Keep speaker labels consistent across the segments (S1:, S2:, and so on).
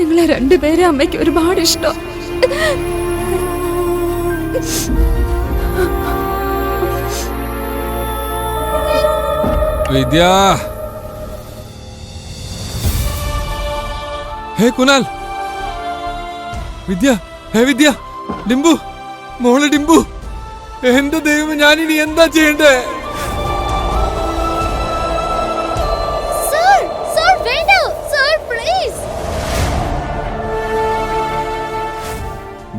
S1: നിങ്ങളെ രണ്ടുപേരെ അമ്മയ്ക്ക് ഒരുപാട് ഇഷ്ടം.
S2: വിദ്യ. ഹേ കുനാൽ. വിദ്യ ഹേ വിദ്യ. ഡിംബു മോളെ ഡിംബു. എന്റെ ദൈവം ഞാനിനി എന്താ ചെയ്യണ്ടേ?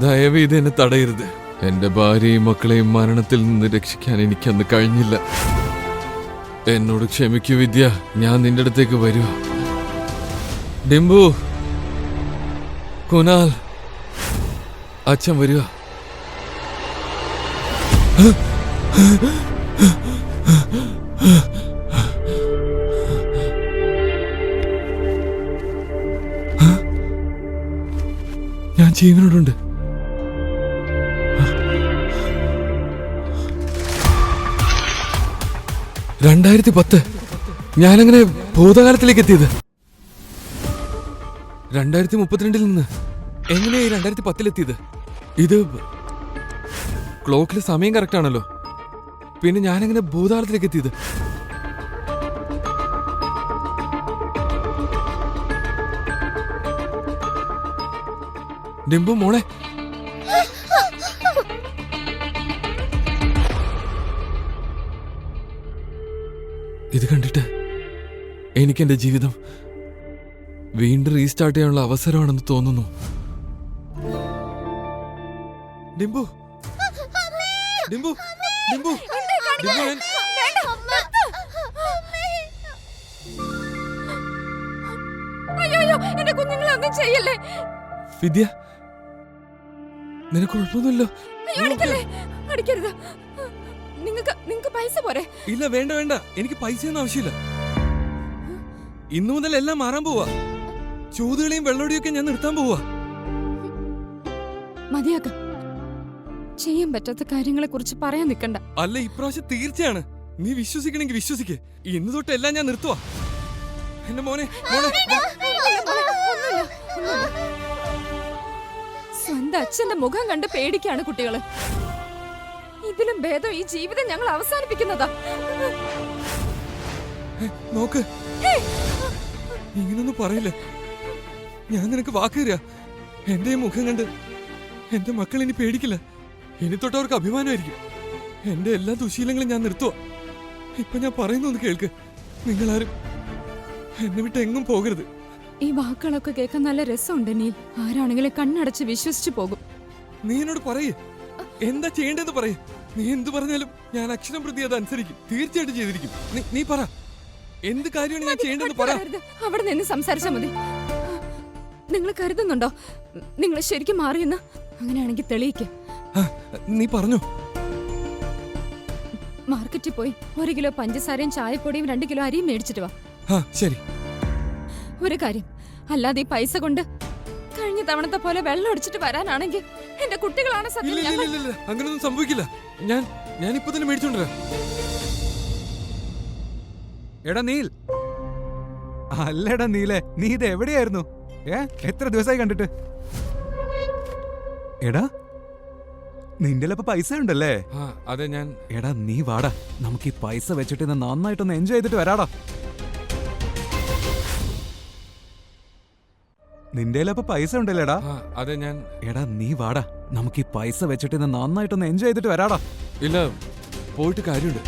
S2: ദയവ് ഇത് എന്നെ തടയരുത്. എന്റെ ഭാര്യയും മക്കളെയും മരണത്തിൽ നിന്ന് രക്ഷിക്കാൻ എനിക്ക് അന്ന് കഴിഞ്ഞില്ല. എന്നോട് ക്ഷമിക്കൂ വിദ്യ. ഞാൻ നിന്റെ അടുത്തേക്ക് വരൂ. ഡിംബു. കുനാൽ. അച്ഛൻ വരിക ഞാൻ ജീവനോടുണ്ട്. രണ്ടായിരത്തി പത്ത് ഞാനങ്ങനെ ഭൂതകാലത്തിലേക്ക് എത്തിയത് രണ്ടായിരത്തി മുപ്പത്തിരണ്ടിൽ നിന്ന്. എങ്ങനെയായി രണ്ടായിരത്തി പത്തിലെത്തിയത് ഇത് ക്ലോക്കിലെ സമയം കറക്റ്റ് ആണല്ലോ പിന്നെ ഞാനെങ്ങനെ ഭൂതകാലത്തിലേക്ക് എത്തിയത് ഡിംബു മോളെ. ഇത് കണ്ടിട്ട് എനിക്ക് എന്റെ ജീവിതം വീണ്ടും റീസ്റ്റാർട്ട് ചെയ്യാനുള്ള അവസരമാണെന്ന് തോന്നുന്നു. ഡിംബു! ഡിംബു! ഡിംബു! ഡിംബു ഞാൻ-
S1: അയ്യോ എന്റെ കുഞ്ഞുങ്ങളെ ഒന്നും ചെയ്യല്ലേ?
S2: വിദ്യ നിനക്ക് കുഴപ്പമൊന്നുമില്ലോ
S1: അടിക്കരുത്. നിങ്ങൾക്ക് നിങ്ങൾക്ക് പൈസ പോരെ?
S2: ഇല്ല വേണ്ട വേണ്ട. എനിക്ക് പൈസയൊന്നും ആവശ്യമില്ല. ഇന്നു മുതൽ എല്ലാം മാറാൻ പോവാ. ചൂതുകളെയും വെള്ളോടിയൊക്കെ ഞാൻ നിർത്താൻ പോവാ.
S1: മതിയാക്ക. ചെയ്യാൻ പറ്റാത്ത കാര്യങ്ങളെ കുറിച്ച് പറയാൻ നിൽക്കണ്ട
S2: അല്ല ഇപ്രാവശ്യം തീർച്ചയാണ്. നീ വിശ്വസിക്കണമെങ്കിൽ വിശ്വസിക്ക്. ഇന്ന് തൊട്ട് എല്ലാം ഞാൻ നിർത്തുവാ. എന്റെ മോനെ.
S1: സ്വന്തം അച്ഛന്റെ മുഖം കണ്ട് പേടിക്കാണ് കുട്ടികൾ. ഇതിലും ഭേദം ഈ ജീവിതം ഞങ്ങൾ അവസാനിപ്പിക്കുന്നതാ.
S2: നോക്ക്. ഇങ്ങനൊന്നും പറയില്ല. ഞാൻ നിനക്ക് വാക്ക് തരാ. എന്റെ മുഖം കണ്ട് എന്റെ മക്കൾ ഇനി പേടിക്കില്ല. ഇനി തൊട്ടവർക്ക് അഭിമാനമായിരിക്കും. എന്റെ എല്ലാ ദുശീലങ്ങളും ഞാൻ നിർത്തുവാ. ഇപ്പൊ ഞാൻ പറയുന്നൊന്ന് കേൾക്ക്. നിങ്ങളാരും എന്നെ വിട്ട് എങ്ങും പോകരുത്.
S1: ഈ വാക്കുകളൊക്കെ കേൾക്കാൻ നല്ല രസമുണ്ട് നീ. ആരാണെങ്കിലും കണ്ണടച്ച് വിശ്വസിച്ചു പോകും.
S2: നീ എന്നോട് പറയേ. എന്താ ചെയ്യേണ്ടതെന്ന് പറയേ. നീ എന്ത് പറഞ്ഞാലും ഞാൻ അക്ഷരം പ്രതി അത് അനുസരിക്കും. തീർച്ചയായിട്ടും ചെയ്തിരിക്കും. നീ- പറ. എന്ത് കാര്യമാണ് ഞാൻ ചെയ്യേണ്ടത് പറ.
S1: അവിടെ നിന്ന് സംസാരിച്ചാൽ മതി. നിങ്ങൾ കരുതുന്നുണ്ടോ? നിങ്ങൾ ശരിക്കും മാറിയെന്ന്? അങ്ങനെയാണെങ്കിൽ തെളിയിക്ക.
S2: നീ പറഞ്ഞു.
S1: മാർക്കറ്റിൽ പോയി ഒരു കിലോ പഞ്ചസാരയും ചായപ്പൊടിയും രണ്ട് കിലോ അരിയും മേടിച്ചിട്ട് വാ.
S2: ശരി.
S1: ഒരു കാര്യം. അല്ലാതെ ഈ പൈസ കൊണ്ട് കഴിഞ്ഞ തവണത്തെ പോലെ വെള്ളം അടിച്ചിട്ട് വരാനാണെങ്കിൽ എന്റെ കുട്ടികളാണ്
S2: ഇല്ല
S1: സത്യം
S2: ഇല്ല
S1: ഞങ്ങൾ
S2: ഇല്ല ഇല്ല അങ്ങനൊന്നും സംഭവിക്കില്ല. ഞാൻ ഞാൻ ഇപ്പൊ തന്നെ മേടിച്ചോണ്ടരാ.
S3: എടാ നീൽ. അല്ലടാ നീലെ. നീ ഇത് എവിടെയായിരുന്നു? ഏ എത്ര ദിവസമായി കണ്ടിട്ട്? എടാ നിന്റെ അപ്പൊ പൈസ ഉണ്ടല്ലേ?
S2: ആ അതെ ഞാൻ
S3: എടാ നീ വാടാ. നമുക്ക് ഈ പൈസ വെച്ചിട്ട് ഇന്ന് നന്നായിട്ടൊന്ന് എൻജോയ് ചെയ്തിട്ട് വരാടാ. നിന്റെ അപ്പൊ പൈസ ഉണ്ടല്ലേടാ?
S2: ആ അതെ ഞാൻ
S3: എടാ നീ വാടാ. നമുക്ക് ഈ പൈസ വെച്ചിട്ട് ഇന്ന് നന്നായിട്ടൊന്ന് എൻജോയ് ചെയ്തിട്ട് വരാടാ.
S2: ഇല്ല പോയിട്ട് കാര്യമുണ്ട്.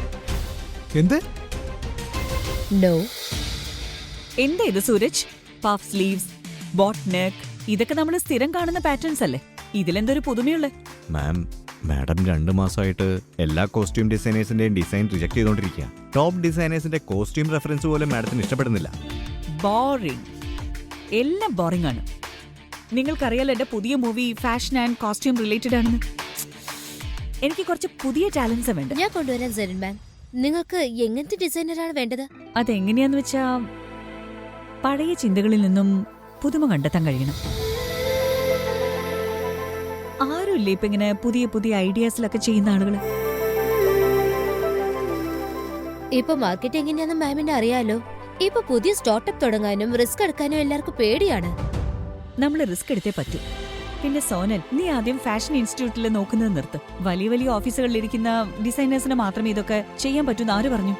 S3: എന്ത്?
S4: നോ
S5: എന്താ ഇത് Sooraj? Puff sleeves boat neck ഇതൊക്കെ നമ്മൾ സ്ഥിരം കാണുന്ന പാറ്റേൺസ് അല്ലേ? ഇതിലെന്തൊരു പുതുമയുള്ള?
S6: മാം മാഡം രണ്ട് മാസമായിട്ട് എല്ലാ കോസ്റ്റ്യൂം ഡിസൈനേഴ്സിന്റെയും ഡിസൈൻ റിജക്ട് ചെയ്തുകൊണ്ടിരിക്കുക ടോപ്പ് ഡിസൈനേഴ്സിന്റെ കോസ്റ്റ്യൂം റെഫറൻസ് പോലും മാഡത്തിന് ഇഷ്ടപ്പെടുന്നില്ല.
S5: ബോറിംഗ് എല്ലാം ബോറിംഗ് ആണ്. നിങ്ങൾക്കറിയാലോ എന്റെ പുതിയ movie fashion and costume related ആണെന്ന്. എനിക്ക് കുറച്ച് പുതിയ ടാലൻസ് വേണ്ട
S4: ഞാൻ കൊണ്ടുവരാൻ സെറിൻ മാം നിങ്ങൾക്ക് എങ്ങനത്തെ ഡിസൈനറാണ് വേണ്ടത്?
S5: അതെങ്ങനെയാന്ന് വെച്ചാ പഴയ ചിന്തകളിൽ നിന്നും പുതുമ കണ്ടെത്താൻ കഴിയണം. ആരുമില്ലേ ഇപ്പൊ ഇങ്ങനെ പുതിയ പുതിയ ഐഡിയാസിലൊക്കെ ചെയ്യുന്ന ആളുകൾ
S4: ഇപ്പൊ മാർക്കറ്റ് എങ്ങനെയാണെന്ന് മാമിന് അറിയാലോ. ഇപ്പൊ പുതിയ സ്റ്റാർട്ടപ്പ് തുടങ്ങാനും റിസ്ക് എടുക്കാനും എല്ലാവർക്കും പേടിയാണ്.
S5: നമ്മൾ റിസ്ക് എടുത്തേ പറ്റൂ. പിന്നെ സോനൽ നീ ആദ്യം ഫാഷൻ ഇൻസ്റ്റിറ്റ്യൂട്ടിൽ നോക്കുന്നത് നിർത്ത്. വലിയ വലിയ ഓഫീസുകളിൽ ഇരിക്കുന്ന ഡിസൈനേഴ്സിന് മാത്രമേ ഇതൊക്കെ ചെയ്യാൻ പറ്റൂന്ന് ആര് പറഞ്ഞു?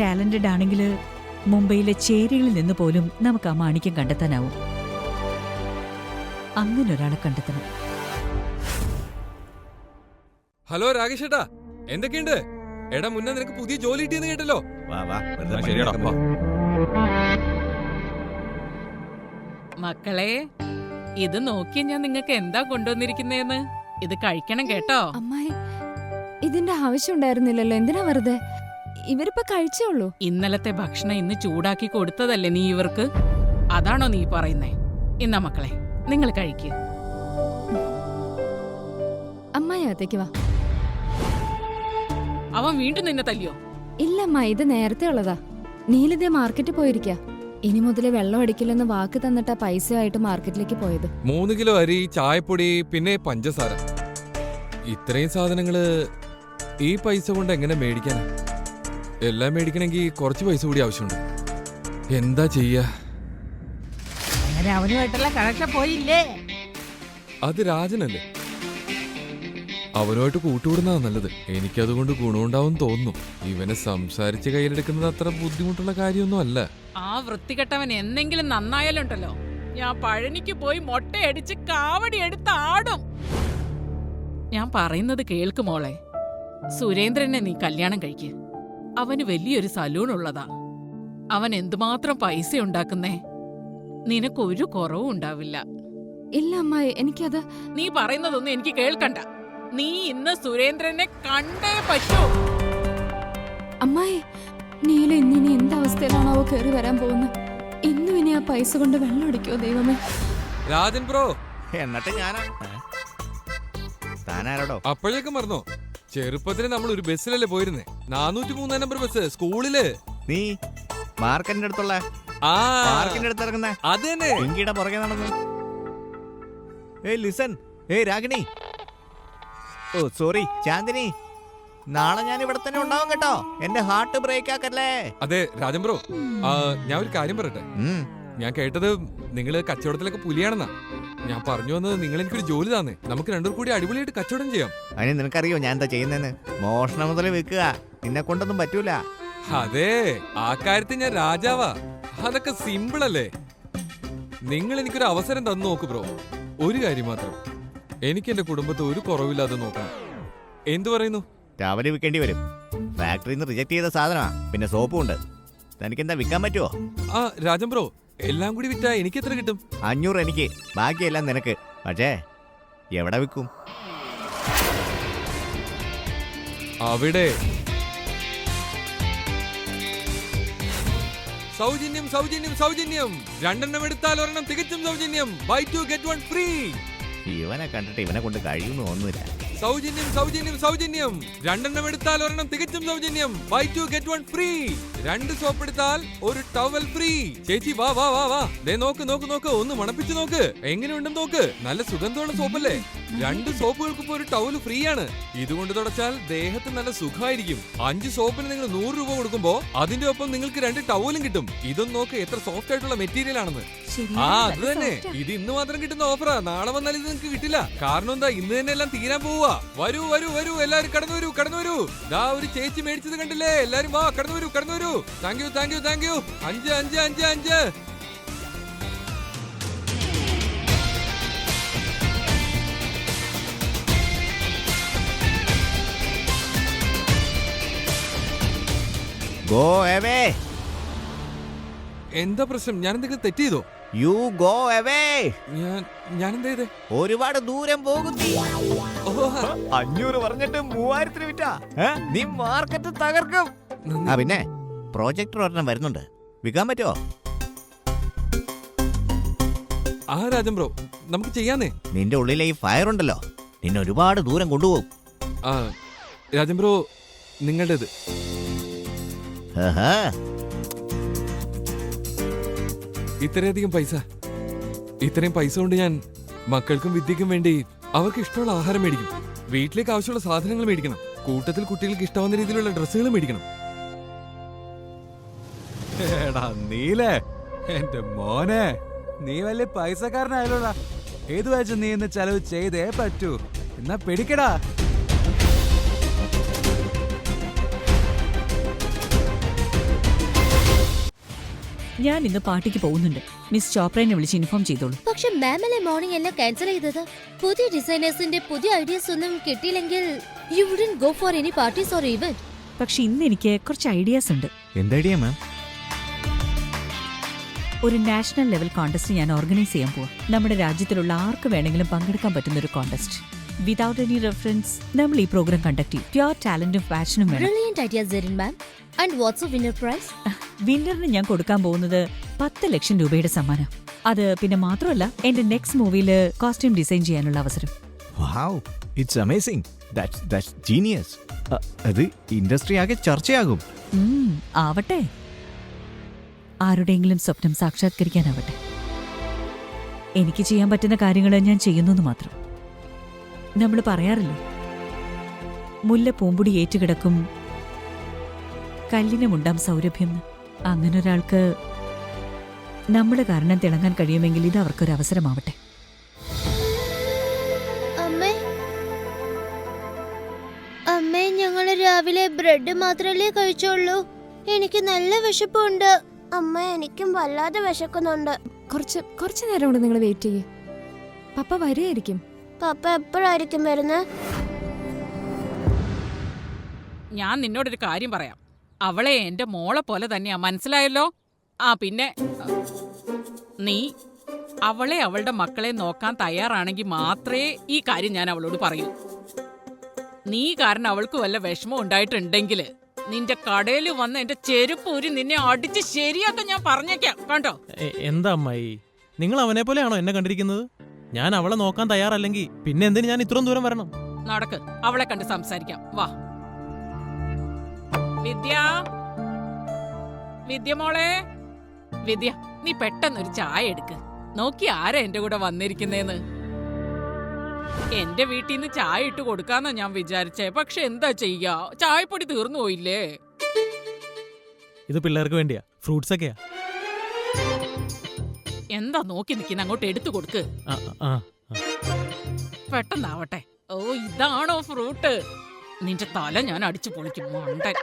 S5: ടാലന്റഡ് ആണെങ്കിൽ മുംബൈയിലെ ചേരികളിൽ നിന്ന് പോലും നമുക്ക് ആ മാണിക്യം കണ്ടെത്താനാവും. അങ്ങനെ ഒരാളെ കണ്ടെത്തണം.
S2: ഹലോ രാകേഷ് ഏട്ടാ. എന്തൊക്കെയുണ്ട്? എടാ മുന്നേ നിനക്ക് പുതിയ ജോലി കിട്ടിയെന്ന് കേട്ടല്ലോ.
S6: വാ വാ വെറുതെ
S2: ശരിയെടാ.
S7: മക്കളെ ഇത് നോക്കി ഞാൻ നിങ്ങൾക്ക് എന്താ കൊണ്ടുവന്നിരിക്കുന്നേന്ന്? ഇത് കഴിക്കണം കേട്ടോ.
S1: അമ്മായി ഇതിന്റെ ആവശ്യം ഉണ്ടായിരുന്നില്ലല്ലോ. എന്തിനാ വെറുതെ? ഇവരിപ്പോ കഴിച്ചേ ഉള്ളൂ.
S7: ഇന്നലത്തെ ഭക്ഷണം ഇന്ന് ചൂടാക്കി കൊടുത്തതല്ലേ നീ ഇവർക്ക്? അതാണോ നീ പറയുന്നേ? ഇന്നാ മക്കളെ നിങ്ങൾ കഴിക്കൂ.
S1: അമ്മായി അകത്തേക്ക് വാ.
S7: അവൻ വീണ്ടും നിന്നെ തല്ലിയോ?
S1: ഇല്ല അമ്മായി ഇത് നേരത്തെ ഉള്ളതാ. നീലിതേ മാർക്കറ്റിൽ പോയിരിക്ക. ഇനി മുതൽ വെള്ളം അടിക്കില്ലെന്ന് വാക്ക് തന്നിട്ടാ പൈസയായിട്ട് മാർക്കറ്റിലേക്ക് പോയത്.
S2: മൂന്ന് കിലോ അരി ചായപ്പൊടി പിന്നെ പഞ്ചസാര. ഇത്രയും സാധനങ്ങൾ ഈ പൈസ കൊണ്ട് എങ്ങനെ മേടിക്കാനാ? എല്ലാം മേടിക്കണമെങ്കിൽ കുറച്ച് പൈസ കൂടി ആവശ്യമുണ്ട്. എന്താ ചെയ്യാ?
S8: അങ്ങനെ അവനുമായിട്ടുള്ള കണക്ഷൻ പോയില്ലേ?
S2: അത് രാജനല്ലേ? അവനുമായിട്ട് കൂട്ടുകൂടുന്നതാ നല്ലത്. എനിക്കതുകൊണ്ട് ഗുണമുണ്ടാവും തോന്നുന്നു. ഇവനെ സംസാരിച്ച് കയ്യിലെടുക്കുന്നത് അത്ര ബുദ്ധിമുട്ടുള്ള കാര്യമൊന്നും അല്ല.
S7: ആ വൃത്തികെട്ടവൻ എന്തെങ്കിലും നന്നായാലുണ്ടല്ലോ. ഞാൻ പഴനിക്ക് പോയി മൊട്ടയടിച്ച് കാവടി എടുത്താടും ഞാൻ പറയുന്നത് കേൾക്ക് മോളെ. സുരേന്ദ്രനെ നീ കല്യാണം കഴിക്ക്. അവന് വലിയൊരു സലൂൺ ഉള്ളതാ അവൻ എന്തുമാത്രം പൈസ ഉണ്ടാക്കുന്നേ നിനക്കൊരു കുറവും ഉണ്ടാവില്ല
S1: ഇല്ല അമ്മായി എനിക്കത്
S7: നീ പറയുന്നതൊന്നും എനിക്ക് കേൾക്കണ്ട. നീ ഇന്ന് സുരേന്ദ്രനെ കണ്ടേ പറ്റൂ.
S1: അമ്മായി നീല ഇന്നിനി എന്തവസ്ഥയിലാണാവോ കയറി വരാൻ പോകുന്നത്? ഇന്നും ഇനി ആ പൈസ കൊണ്ട് വെള്ളം അടിക്കോ ദൈവമേ?
S2: രാജൻ ബ്രോ.
S6: എന്നിട്ട് ഞാനാ? താനാരോടോ?
S2: അപ്പോഴേക്കും മറന്നോ. ചെറുപ്പത്തിൽ നമ്മൾ ഒരു ബസ്സിലല്ലേ പോയിരുന്നേ? നാനൂറ്റി മൂന്നാം നമ്പർ ബസ് സ്കൂളിൽ.
S6: നീ മാർക്കറ്റിന്റെ അടുത്തുള്ള
S2: ആ.
S6: പാർക്കിന്റെ അടുത്ത് ഇറങ്ങുന്ന
S2: അത് തന്നെ.
S6: പുറകെ നടന്നു ഏയ് ലിസൺ. ഏയ് രാഗിണി. ഓ സോറി ചാന്ദിനി നാളെ ഞാൻ ഇവിടെ തന്നെ ഉണ്ടാവും കേട്ടോ. എന്റെ ഹാർട്ട് ബ്രേക്ക് ആക്കല്ലേ?
S2: അതെ രാജൻ ബ്രോ. ആ, ഞാൻ ഒരു കാര്യം പറയട്ടെ?
S6: ഉം.
S2: ഞാൻ കേട്ടത് നിങ്ങൾ കച്ചവടത്തിലൊക്കെ പുലിയാണെന്നാ. ഞാൻ പറഞ്ഞു വന്നത് നിങ്ങൾ എനിക്കൊരു ജോലി തന്നെ. നമുക്ക് രണ്ടു കൂടി അടിപൊളിയായിട്ട് കച്ചവടം ചെയ്യാം.
S6: അതിന് നിനക്കറിയോ ഞാൻ എന്താ ചെയ്യുന്നതെന്ന് മോഷണം മുതൽ വെക്കുക. നിന്നെ കൊണ്ടൊന്നും പറ്റൂല.
S2: അതെ ആ കാര്യത്തിൽ ഞാൻ രാജാവാ. അതൊക്കെ സിമ്പിൾ അല്ലേ? നിങ്ങൾ എനിക്കൊരു അവസരം തന്നു നോക്ക് ബ്രോ. ഒരു കാര്യം മാത്രം. എനിക്ക് എന്റെ കുടുംബത്തെ ഒരു കുറവില്ലാതെ നോക്കണം. എന്തു പറയുന്നു?
S6: രാവിലെ വിൽക്കേണ്ടി വരും. ഫാക്ടറിയിൽ നിന്ന് റിജക്ട് ചെയ്ത സാധനമാ. പിന്നെ സോപ്പും ഉണ്ട്. തനിക്ക് എന്താ വിൽക്കാൻ പറ്റുമോ
S2: ആ രാജൻ ബ്രോ എല്ലാം കൂടി വിറ്റാ എനിക്ക് എത്ര കിട്ടും?
S6: അഞ്ഞൂറ് എനിക്ക്. ബാക്കിയെല്ലാം നിനക്ക്. പക്ഷേ എവിടെ വിൽക്കും?
S2: അവിടെ. സൗജന്യം സൗജന്യം സൗജന്യം. രണ്ടെണ്ണം എടുത്താൽ ഒരെണ്ണം തികച്ചും സൗജന്യം. Buy two get one free
S6: ഇവനെ കണ്ടിട്ട് ഇവനെ കൊണ്ട് കഴിയുന്നു ഒന്നുമില്ല
S2: സൗജന്യം സൗജന്യം സൗജന്യം. രണ്ടെണ്ണം എടുത്താൽ ഒരെണ്ണം തികച്ചും സൗജന്യം. Buy two get one free രണ്ട് സോപ്പ് എടുത്താൽ ഒരു ടവൽ ഫ്രീ ചേച്ചി വാ വാ വാ വാ. ദേ നോക്ക് നോക്ക് നോക്ക്. ഒന്ന് മണപ്പിച്ച് നോക്ക്. എങ്ങനെയുണ്ടെന്ന് നോക്ക്. നല്ല സുഗന്ധമുള്ള സോപ്പല്ലേ? രണ്ട് സോപ്പുകൾക്കും ഇപ്പൊ ഒരു ടവൽ ഫ്രീ ആണ്. ഇതുകൊണ്ട് തുടച്ചാൽ ദേഹത്തിന് നല്ല സുഖമായിരിക്കും. അഞ്ച് സോപ്പിന് നിങ്ങൾ നൂറ് രൂപ കൊടുക്കുമ്പോ അതിന്റെ ഒപ്പം നിങ്ങൾക്ക് രണ്ട് ടവലും കിട്ടും. ഇതൊന്നും നോക്ക് എത്ര സോഫ്റ്റ് ആയിട്ടുള്ള മെറ്റീരിയൽ ആണെന്ന്. ആ അത് തന്നെ. ഇത് ഇന്ന് മാത്രം കിട്ടുന്ന ഓഫറാ നാളെ വന്നാൽ ഇത് നിങ്ങൾക്ക് കിട്ടില്ല. കാരണം എന്താ ഇന്ന് തന്നെ എല്ലാം തീരാൻ പോവാ വരൂ വരൂ വരൂ. എല്ലാരും കടന്നു വരൂ കടന്നു വരൂ. ദാ ഒരു ചേച്ചി മേടിച്ചത് കണ്ടില്ലേ? എല്ലാരും വാ കടന്നു വരൂ കടന്നു വരൂ. Thank you thank you thank you. അഞ്ച് അഞ്ച് അഞ്ച് അഞ്ച്.
S6: ഗോ എവേ
S2: എന്താ പ്രശ്നം? ഞാൻ എന്തെങ്കിലും തെറ്റ് ചെയ്തോ
S6: യു ഗോ എവേ
S2: ഞാൻ ഞാൻ എന്താ ചെയ്തേ?
S6: ഒരുപാട് ദൂരം
S2: പോകുന്നു
S6: അഞ്ഞൂറ് പറഞ്ഞിട്ട് മൂവായിരത്തിന് വിറ്റാ. നീ മാർക്കറ്റ് തകർക്കും. ആ പിന്നെ? പ്രോജക്ടർ ഒരെണ്ണം വരുന്നുണ്ട്. വിൽക്കാൻ പറ്റുമോ
S2: ആ രാജൻ ബ്രോ നമുക്ക് ചെയ്യാന്നേ.
S6: നിന്റെ ഉള്ളിലെ ഈ ഫയർ ഉണ്ടല്ലോ. നിന്നെ ഒരുപാട് ദൂരം കൊണ്ടുപോകും.
S2: ആ രാജൻ ബ്രോ നിങ്ങളുടേത്. ഇത്രയധികം പൈസ. ഇത്രയും പൈസ കൊണ്ട് ഞാൻ മക്കൾക്കും വിദ്യക്കും വേണ്ടി അവർക്ക് ഇഷ്ടമുള്ള ആഹാരം മേടിക്കും. വീട്ടിലേക്ക് ആവശ്യമുള്ള സാധനങ്ങൾ മേടിക്കണം. കൂട്ടത്തിൽ കുട്ടികൾക്ക് ഇഷ്ടമാവുന്ന രീതിയിലുള്ള ഡ്രസ്സുകൾ മേടിക്കണം.
S3: എടാ നീലേ എന്റെ മോനെ നീ വലിയ പൈസക്കാരനായാലോടാ ഏത് വെച്ച് നീ ഇന്ന് ചെലവ് ചെയ്തേ പറ്റൂ? എന്നാ പിടിക്കടാ.
S5: ഞാൻ ഇന്ന് പാർട്ടിക്ക് പോകുന്നുണ്ട്. മിസ് ചോപ്രനെ വിളിച്ച് ഇൻഫോം ചെയ്തോളൂ.
S4: പക്ഷെ മാം അല്ലേ മോർണിംഗ് എല്ലാം ക്യാൻസൽ ചെയ്തത്? പുതിയ ഡിസൈനേഴ്സിന്റെ പുതിയ ഐഡിയസ് ഒന്നും കിട്ടിയില്ലെങ്കിൽ you wouldn't go for any parties or event
S5: പക്ഷെ ഇന്ന് എനിക്ക് കുറച്ച് ഐഡിയാസ് ഉണ്ട്.
S6: എന്തടിയാ മാം
S5: ഒരു നാഷണൽ ലെവൽ കോൺടെസ്റ്റ് ഞാൻ ഓർഗനൈസ് ചെയ്യാൻ പോവാം. നമ്മുടെ രാജ്യത്തിലുള്ള ആർക്ക് വേണമെങ്കിലും പങ്കെടുക്കാൻ പറ്റുന്ന ഒരു കോൺടെസ്റ്റ് വിതൗട്ട് എനി റെഫറൻസ് നമ്മൾ ഈ പ്രോഗ്രാം കണ്ടക്ട് ചെയ്യും. പ്യുവർ ടാലന്റും പാഷനും വിന്നറിന് ഞാൻ കൊടുക്കാൻ പോകുന്നത് പത്ത് ലക്ഷം രൂപയുടെ സമ്മാനം. അത് പിന്നെ മാത്രമല്ല എന്റെ നെക്സ്റ്റ് മൂവിയിൽ കോസ്റ്റ്യൂം ഡിസൈൻ ചെയ്യാനുള്ള അവസരം.
S6: It's amazing that's that's genius അത് ഇൻഡസ്ട്രി ആകെ ചർച്ചയാകും.
S5: ആവട്ടെ. ആരുടെയെങ്കിലും സ്വപ്നം സാക്ഷാത്കരിക്കാനാവട്ടെ. എനിക്ക് ചെയ്യാൻ പറ്റുന്ന കാര്യങ്ങൾ ഞാൻ ചെയ്യുന്നു മാത്രം. നമ്മൾ പറയാറില്ലേ? മുല്ല പൂമ്പുടി ഏറ്റുകിടക്കും കല്ലിനുമുണ്ടാം സൗരഭ്യം. അങ്ങനെ ഒരാൾക്ക് നമ്മുടെ കാരണം തിളങ്ങാൻ കഴിയുമെങ്കിൽ ഇത് അവർക്കൊരു അവസരമാവട്ടെ.
S4: അമ്മേ. ഞങ്ങൾ രാവിലെ ബ്രെഡ് മാത്രമല്ലേ കഴിച്ചോളൂ? എനിക്ക് നല്ല വിശപ്പുണ്ട്. അമ്മ എനിക്കും വല്ലാതെ വിശക്കുന്നുണ്ട്.
S1: കുറച്ച് കുറച്ച് നേരം കൂടെ നിങ്ങൾ വെയിറ്റ് ചെയ്യേ. പപ്പ വരെയായിരിക്കും
S4: പപ്പ എപ്പോഴായിരിക്കും വരുന്നത്
S7: ഞാൻ നിന്നോടൊരു കാര്യം പറയാം. അവളെ എന്റെ മോളെ പോലെ തന്നെയാ മനസ്സിലായല്ലോ? ആ പിന്നെ നീ അവളെ അവളുടെ മക്കളെ നോക്കാൻ തയ്യാറാണെങ്കിൽ മാത്രമേ ഈ കാര്യം ഞാൻ അവളോട് പറയൂ. നീ കാരണം അവൾക്ക് വല്ല വിഷമം ഉണ്ടായിട്ടുണ്ടെങ്കിൽ നിന്റെ കടയിൽ വന്ന എന്റെ ചെരുപ്പ് ഊരി നിന്നെ അടിച്ച് ശരിയാക്ക ഞാൻ പറഞ്ഞേക്കാം. കണ്ടോ?
S9: എന്താ അമ്മായി? നിങ്ങൾ അവനെ പോലെയാണോ എന്നെ കണ്ടിരിക്കുന്നത്? ഞാൻ അവളെ നോക്കാൻ തയ്യാറല്ലെങ്കിൽ പിന്നെ എന്തിന് ഞാൻ ഇത്രയും ദൂരം വരണം?
S7: നടക്ക്. അവളെ കണ്ട് സംസാരിക്കാം. വാ. വിദ്യ? വിദ്യ മോളെ? വിദ്യ നീ പെട്ടെന്നൊരു ചായ എടുക്ക്. നോക്കി ആരാ എന്റെ കൂടെ വന്നിരിക്കുന്നേന്ന്? എന്റെ വീട്ടിൽ നിന്ന് ചായ ഇട്ട് കൊടുക്കാന്നാ ഞാൻ വിചാരിച്ചേ. പക്ഷെ എന്താ ചെയ്യാ? ചായപ്പൊടി തീർന്നു പോയില്ലേ?
S9: ഇത് പിള്ളേർക്ക് വേണ്ടിയാ. ഫ്രൂട്ട്സ് ഒക്കെയാ.
S7: എന്താ നോക്കി നിൽക്കുന്ന അങ്ങോട്ട് എടുത്തു കൊടുക്ക്.
S9: ആ, ആ, ആ.
S7: പെട്ടെന്നാവട്ടെ. ഓ ഇതാണോ ഫ്രൂട്ട്? നിന്റെ തല ഞാൻ അടിച്ചു പൊളിക്കും മണ്ടൻ.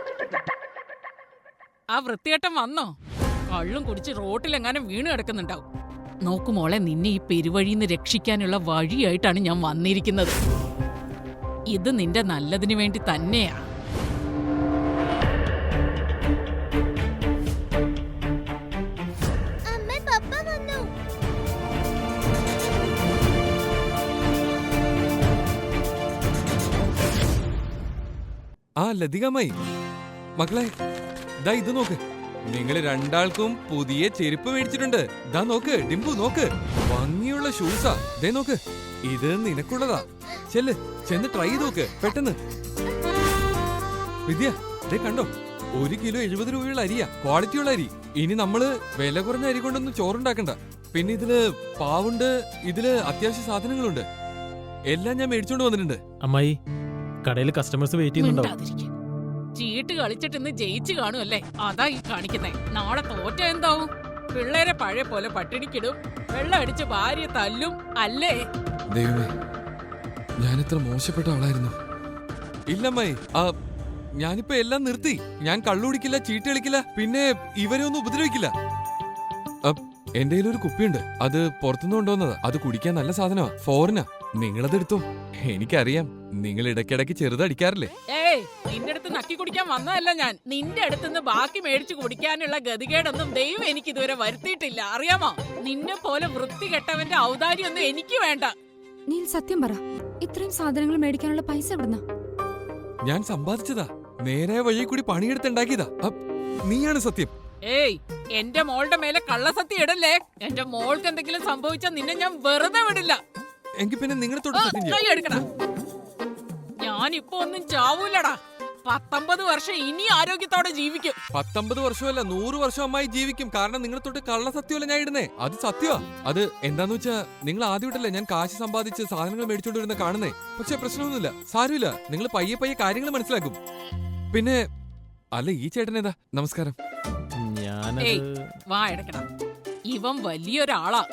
S7: ആ വൃത്തിയേട്ടം വന്നോ? കള്ളും കുടിച്ച് റോട്ടിലെങ്ങാനും വീണ് കിടക്കുന്നുണ്ടാവും. നോക്കു മോളെ നിന്നെ ഈ പെരുവഴിന്ന് രക്ഷിക്കാനുള്ള വഴിയായിട്ടാണ് ഞാൻ വന്നിരിക്കുന്നത്. ഇത് നിന്റെ നല്ലതിനു വേണ്ടി തന്നെയാ.
S4: അമ്മ പപ്പ വന്നു.
S2: ആ ലതികമായി മക്കളെ ദാ ഇത് നോക്ക്. നിങ്ങൾ രണ്ടാൾക്കും പുതിയ ചെരുപ്പ് മേടിച്ചിട്ടുണ്ട്. ദാ നോക്ക് ഡിംബു നോക്ക്. ഭംഗിയുള്ള ഷൂസാ ദേ നോക്ക് ഇത് നിനക്കുള്ളതാ. ചെല്ല് ചെന്ന് ട്രൈ ചെയ്ത് നോക്ക് പെട്ടെന്ന്. വിദ്യ ദേ കണ്ടോ? ഒരു കിലോ എഴുപത് രൂപയുള്ള അരിയാ. ക്വാളിറ്റിയുള്ള അരി. ഇനി നമ്മൾ വില കുറഞ്ഞ അരി കൊണ്ടൊന്നും ചോറുണ്ടാക്കണ്ട. പിന്നെ ഇതിൽ പാവുണ്ട് ഇതിൽ അത്യാവശ്യ സാധനങ്ങളുണ്ട്. എല്ലാം ഞാൻ മേടിച്ചോണ്ട് വന്നിട്ടുണ്ട്.
S9: അമ്മായി കടയിൽ കസ്റ്റമേഴ്സ് വെയിറ്റ് ചെയ്യുന്നുണ്ടാവും.
S7: മിണ്ടാതിരിക്ക്. ചീട്ട് കളിച്ചിട്ട് ഇന്ന് ജയിച്ചു കാണുമല്ലേ അതാ ഈ കാണിക്കുന്നേ. നാളെ തോറ്റ എന്താവും? പിള്ളേരെ പഴയ പോലെ പട്ടിണിക്കിടും. വെള്ളം അടിച്ച് ഭാര്യ തല്ലും. അല്ലേ?
S2: ദൈവമേ ഞാൻ ഇത്ര മോശപ്പെട്ട ആളായിരുന്നു. ഇല്ലമ്മേ ആ ഞാനിപ്പോ എല്ലാം നിർത്തി. ഞാൻ കള്ളുടിക്കില്ല ചീട്ട് കളിക്കില്ല പിന്നെ ഇവരെ ഒന്നും ഉപദ്രവിക്കില്ല. എന്റെ ഒരു കുപ്പിയുണ്ട്. അത് പുറത്തുനിന്ന് കൊണ്ടുവന്നതാ. അത് കുടിക്കാൻ നല്ല സാധനമാ. ഫോറിനാ നിങ്ങളത് എടുത്തോ. എനിക്കറിയാം. നിങ്ങൾ ഇടയ്ക്കിടയ്ക്ക് ചെറുതടിക്കാറില്ലേ?
S7: ഏയ് നിന്റെ അടുത്ത് കുടിക്കാൻ വന്നതല്ല ഞാൻ. നിന്റെ അടുത്തുനിന്ന് ബാക്കി മേടിച്ചു കുടിക്കാനുള്ള ഗതികേടൊന്നും ദൈവം എനിക്ക് ഇതുവരെ വരുത്തിയിട്ടില്ല. അറിയാമോ? നിന്നെ പോലെ വൃത്തി കെട്ടവന്റെ ഔദാര്യൊന്നും എനിക്ക് വേണ്ട.
S1: നീ സത്യം പറ. ഇത്രയും സാധനങ്ങൾ മേടിക്കാനുള്ള പൈസ എവിടുന്ന?
S2: ഞാൻ സമ്പാദിച്ചതാ. നേരെ വഴി കൂടി പണിയെടുത്തുണ്ടാക്കിയതാ. നീയാണ് സത്യം.
S7: ഏയ് എന്റെ മോളുടെ മേലെ കള്ളസത്യം ഇടല്ലേ? എന്റെ മോൾക്ക് എന്തെങ്കിലും സംഭവിച്ചാൽ നിന്നെ ഞാൻ വെറുതെ വിടില്ല.
S2: എങ്കിൽ പിന്നെ നിങ്ങളെ
S7: എടുക്കടാ. ഞാനിപ്പോ ഒന്നും ചാവൂലടാ. പത്തൊമ്പത് വർഷം ഇനി ആരോഗ്യത്തോടെ ജീവിക്കും.
S2: പത്തൊമ്പത് വർഷമല്ല നൂറ് വർഷം അമ്മായി ജീവിക്കും. കാരണം നിങ്ങൾ തൊട്ട് കള്ള സത്യമല്ല ഞാൻ ഇടുന്നേ? അത് സത്യമാ അത് എന്താന്ന് വെച്ചാ നിങ്ങൾ ആദ്യമായിട്ടല്ലേ ഞാൻ കാശ് സമ്പാദിച്ച് സാധനങ്ങൾ മേടിച്ചോണ്ട് വരുന്ന കാണുന്നേ? പക്ഷെ പ്രശ്നമൊന്നുമില്ല സാരമില്ല. നിങ്ങൾ പയ്യെ പയ്യെ കാര്യങ്ങൾ മനസ്സിലാക്കും. പിന്നെ അല്ല ഈ ചേട്ടനേതാ നമസ്കാരം.
S7: ഞാൻ. വാ എടുക്കടാ. ഇവൻ വലിയൊരാളാ.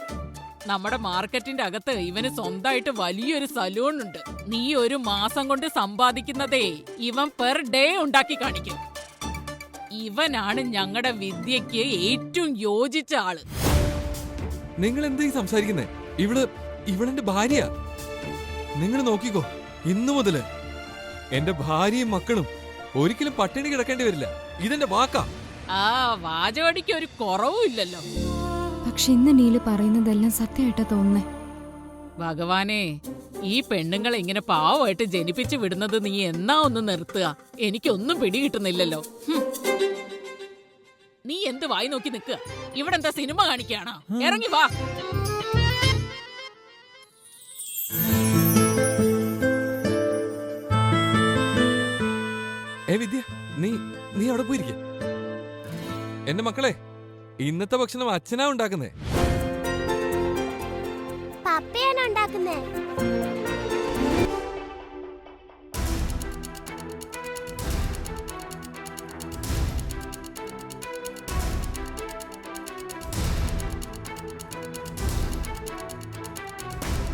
S7: നമ്മുടെ മാർക്കറ്റിന്റെ അകത്ത് ഇവന് സ്വന്തമായിട്ട് വലിയൊരു സലൂൺ ഉണ്ട്. നീ ഒരു മാസം കൊണ്ട് സമ്പാദിക്കുന്നതേ ഇവൻ പെർ ഡേ ഉണ്ടാക്കി കാണിക്കും. ഇവനാണ് ഞങ്ങളുടെ വിദ്യക്ക് ഏറ്റവും യോജിച്ച ആൾ.
S2: നിങ്ങൾ എന്താ ഈ സംസാരിക്കുന്നേ? ഇവൾ ഇവളെന്റെ ഭാര്യ. നിങ്ങൾ നോക്കിക്കോ ഇന്നു മുതൽ എന്റെ ഭാര്യയും മക്കളും ഒരിക്കലും പട്ടിണി കിടക്കേണ്ടി വരില്ല. ഇതെന്റെ വാക്കാ.
S7: ആ വാചകടിക്ക് ഒരു കുറവും ഇല്ലല്ലോ
S1: പക്ഷെ ഇന്ന് നീൽ പറയുന്നതെല്ലാം സത്യമായിട്ടാ തോന്നേ
S7: ഭഗവാനെ ഈ പെണ്ണുങ്ങളെ ഇങ്ങനെ പാവമായിട്ട് ജനിപ്പിച്ചു വിടുന്നത് നീ എന്നാ ഒന്ന് നിർത്തുക? എനിക്കൊന്നും പിടികിട്ടുന്നില്ലല്ലോ. നീ എന്ത് വായി നോക്കി നിൽക്കുക ഇവിടെ എന്താ സിനിമ കാണിക്കുകയാണോ ഇറങ്ങി വാ.
S2: ഏ വിദ്യ നീ നീ അവിടെ പോയിരിക്കെ. എന്റെ മക്കളെ ഇന്നത്തെ ഭക്ഷണം അച്ഛനാ
S4: ഉണ്ടാക്കുന്നേ.